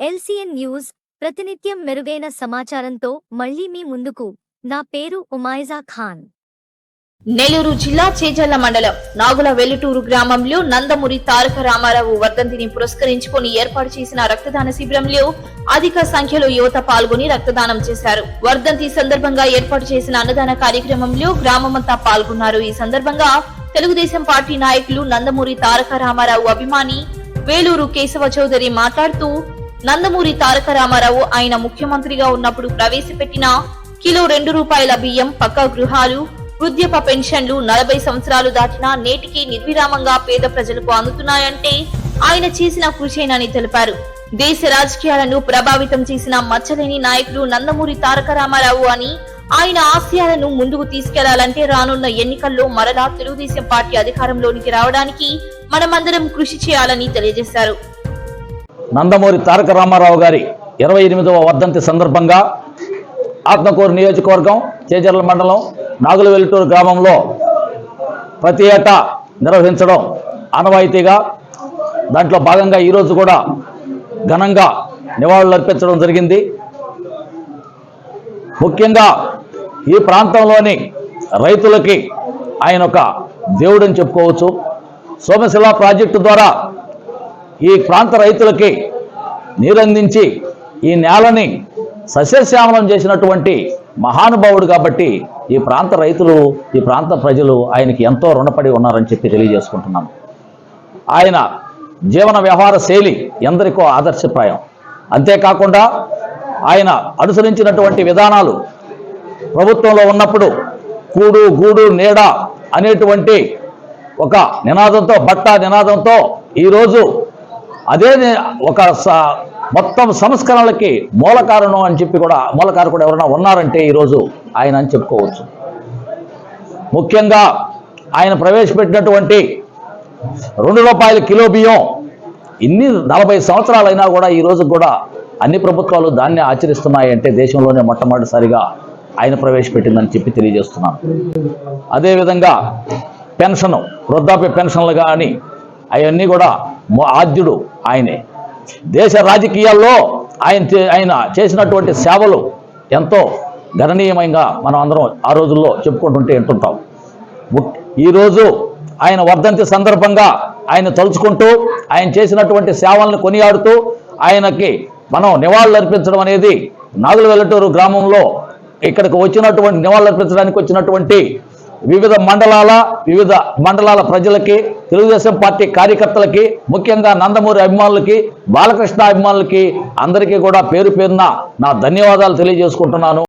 LCN news ప్రతినిత్యం మెరుగైన సమాచారంతో మళ్ళీ మీ ముందుకు. నా పేరు ఉమాయిజా ఖాన్. నెల్లూరు జిల్లా చేజల్ల మండలం నాగుల వెల్లుటూరు గ్రామంలో నందమూరి తారక రామారావు వర్ధంతిని పురస్కరించుకొని ఏర్పాటు చేసిన రక్తదాన శిబిరంలో అధిక సంఖ్యలో యువత పాల్గొని రక్తదానం చేశారు. వర్ధంతి సందర్భంగా ఏర్పాటు చేసిన అన్నదాన కార్యక్రమంలో గ్రామమంతా పాల్గొన్నారు. ఈ సందర్భంగా తెలుగుదేశం పార్టీ నాయకులు నందమూరి తారక రామారావు అభిమాని వేలూరు కేశవ చౌదరి మాట్లాడుతూ నందమూరి తారక రామారావు ఆయన ముఖ్యమంత్రిగా ఉన్నప్పుడు ప్రవేశపెట్టిన కిలో రెండు రూపాయల బియ్యం పక్క గృహాలు వృద్ధ్యప పెన్షన్లు నలభై సంవత్సరాలు దాటినా నేటికి నిర్విరామంగా పేద ప్రజలకు అందుతున్నాయంటే ఆయన చేసిన కృషేనని తెలిపారు. దేశ రాజకీయాలను ప్రభావితం చేసిన మచ్చలేని నాయకుడు నందమూరి తారక రామారావు అని ఆయన ఆశయాలను ముందుకు తీసుకెళ్ళాలంటే రానున్న ఎన్నికల్లో మరలా తెలుగుదేశం పార్టీ అధికారంలోనికి రావడానికి మనమందరం కృషి చేయాలని తెలియజేశారు. నందమూరి తారక రామారావు గారి ఇరవై ఎనిమిదవ వర్ధంతి సందర్భంగా ఆత్మకూరు నియోజకవర్గం చేజర్ల మండలం నాగులవెల్లిటూరు గ్రామంలో ప్రతి ఏటా నిర్వహించడం ఆనవాయితీగా దాంట్లో భాగంగా ఈరోజు కూడా ఘనంగా నివాళులు అర్పించడం జరిగింది. ముఖ్యంగా ఈ ప్రాంతంలోని రైతులకి ఆయన ఒక దేవుడని చెప్పుకోవచ్చు. సోమశిల ప్రాజెక్టు ద్వారా ఈ ప్రాంత రైతులకి నీరందించి ఈ నేలని సస్యశ్యామలం చేసినటువంటి మహానుభావుడు కాబట్టి ఈ ప్రాంత రైతులు ఈ ప్రాంత ప్రజలు ఆయనకి ఎంతో రుణపడి ఉన్నారని చెప్పి తెలియజేసుకుంటున్నాను. ఆయన జీవన వ్యవహార శైలి ఎందరికో ఆదర్శప్రాయం. అంతేకాకుండా ఆయన అనుసరించినటువంటి విధానాలు ప్రభుత్వంలో ఉన్నప్పుడు కూడు గూడు నీడ అనేటువంటి ఒక నినాదంతో బట్ట నినాదంతో ఈరోజు అదే ఒక స- మొత్తం సంస్కరణలకి మూలకారణం అని చెప్పి కూడా మూలకారకుడు ఎవరైనా ఉన్నారంటే ఈరోజు ఆయన అని చెప్పుకోవచ్చు. ముఖ్యంగా ఆయన ప్రవేశపెట్టినటువంటి రెండు రూపాయల కిలో బియ్యం ఇన్ని నలభై సంవత్సరాలైనా కూడా ఈ రోజు కూడా అన్ని ప్రభుత్వాలు దాన్ని ఆచరిస్తున్నాయంటే దేశంలోనే మొట్టమొదటిసారిగా ఆయన ప్రవేశపెట్టిందని చెప్పి తెలియజేస్తున్నాను. అదేవిధంగా పెన్షన్ వృద్ధాప్య పెన్షన్లు కానీ అవన్నీ కూడా ఆద్యుడు ఆయనే. దేశ రాజకీయాల్లో ఆయన ఆయన చేసినటువంటి సేవలు ఎంతో గణనీయమంగా మనం అందరం ఆ రోజుల్లో చెప్పుకుంటుంటే వింటుంటాం. ఈరోజు ఆయన వర్ధంతి సందర్భంగా ఆయన తలుచుకుంటూ ఆయన చేసినటువంటి సేవలను కొనియాడుతూ ఆయనకి మనం నివాళులు అర్పించడం అనేది నాగుల వెల్లటూరు గ్రామంలో ఇక్కడికి వచ్చినటువంటి నివాళులు అర్పించడానికి వచ్చినటువంటి వివిధ మండలాల వివిధ మండలాల ప్రజలకి తెలుగుదేశం పార్టీ కార్యకర్తలకి ముఖ్యంగా నందమూరి అభిమానులకి బాలకృష్ణ అభిమానులకి అందరికీ కూడా పేరు పేరున నా ధన్యవాదాలు తెలియజేసుకుంటున్నాను.